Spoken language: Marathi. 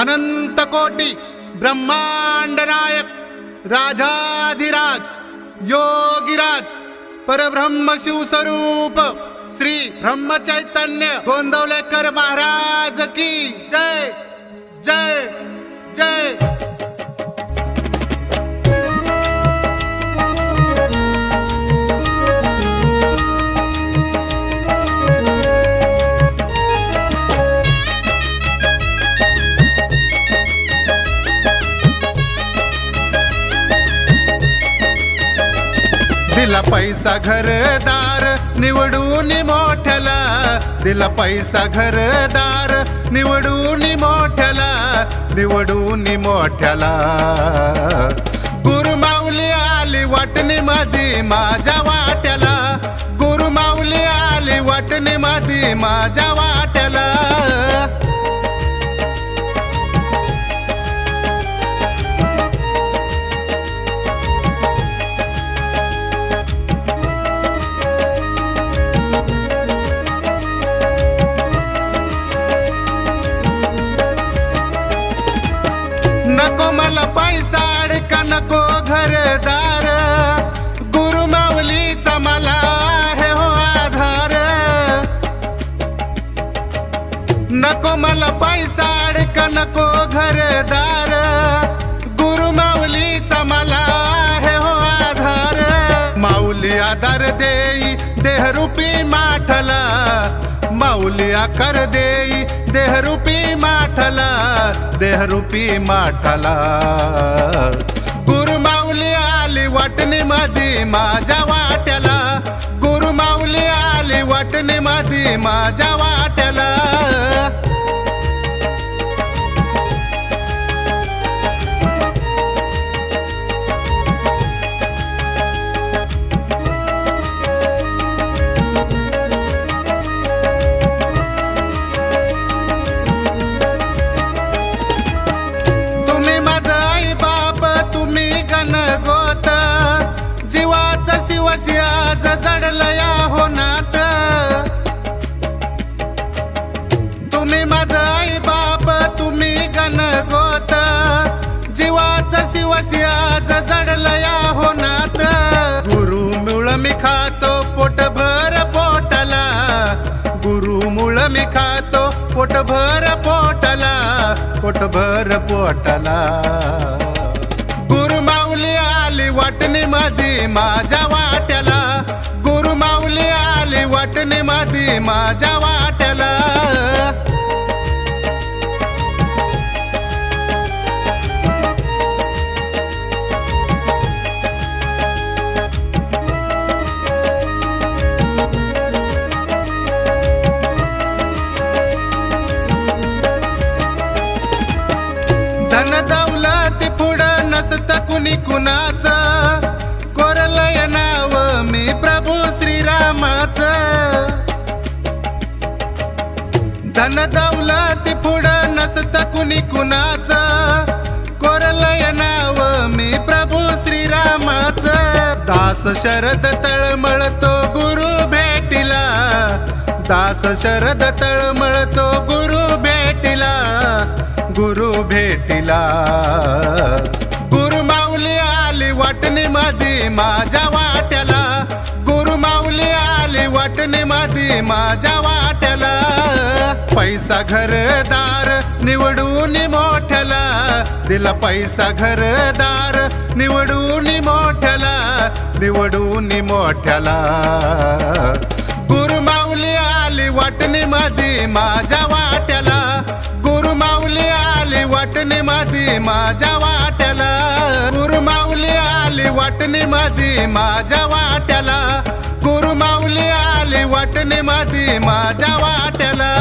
अनंत कोटी ब्रह्मांड नायक राजाधिराज योगिराज परब्रह्म शिवस्वरूप श्री ब्रह्मचैतन्य गोंदवलेकर महाराज की जय जय जय. दिला पैसा घरदार निवडून मोठ्याला. दिला पैसा घरदार निवडून मोठ्याला. निवडून मोठ्याला. गुरुमाऊली आली वाटणी मधी माझ्या वाट्याला. गुरुमाऊली आली वाटणी मधी माझ्या वाट्याला. नको मला पैसा अडका नको घरदार. गुरु माऊलीचा मला आहे हो आधार. नको मला पैसा अडका नको घरदार. गुरु माऊलीचा मला आहे हो आधार. माऊली आधार देई देहरूपी माठला. माऊली आकार देई देहरूपी माठला देहरूपी माठला. गुरु माऊली आली वाटणी मधी माझ्या वाट्याला. गुरु माऊली आली वाटणी मधी माझ्या वाट्याला. शिवशी आज जडलं या होनात. तुम्ही माझं आई बाप तुम्ही गण गोत जीवाच शिवशी आज जडलं या होनात. गुरु मुळ मी खातो पोटभर पोटला. गुरु मुळ मी खातो पोटभर पोटला. पोटभर पोटला. मधी माझ्या वाट्याला. गुरु माऊली आली वाटणी मधी माझ्या वाट्याला. धन दौलत पुढं नसत कुणी कुणाचं. दास शरद तळमळतो गुरु भेटिला. दास शरद तळमळतो गुरु भेटिला. गुरु भेटिला. गुरु माऊली आली वाटणी मधी माझ्या वाट्याला. गुरु माऊली आली वाटणी मधी माझ्या वाट्याला. पैसा घरदार निवडून मोठ्याला. दिला पैसा घरदार निवडून मोठ्याला. निवडून मोठ्याला. गुरु माऊली आली वाटणी मधी माझ्या वाट्याला. गुरु माऊली आली वाटणी मधी माझ्या वाट्याला. गुरुमाऊली आली वाटणी मधी माझ्या वाट्याला. गुरु माऊली आली वाटणे माझी माझ्या वाट्याला.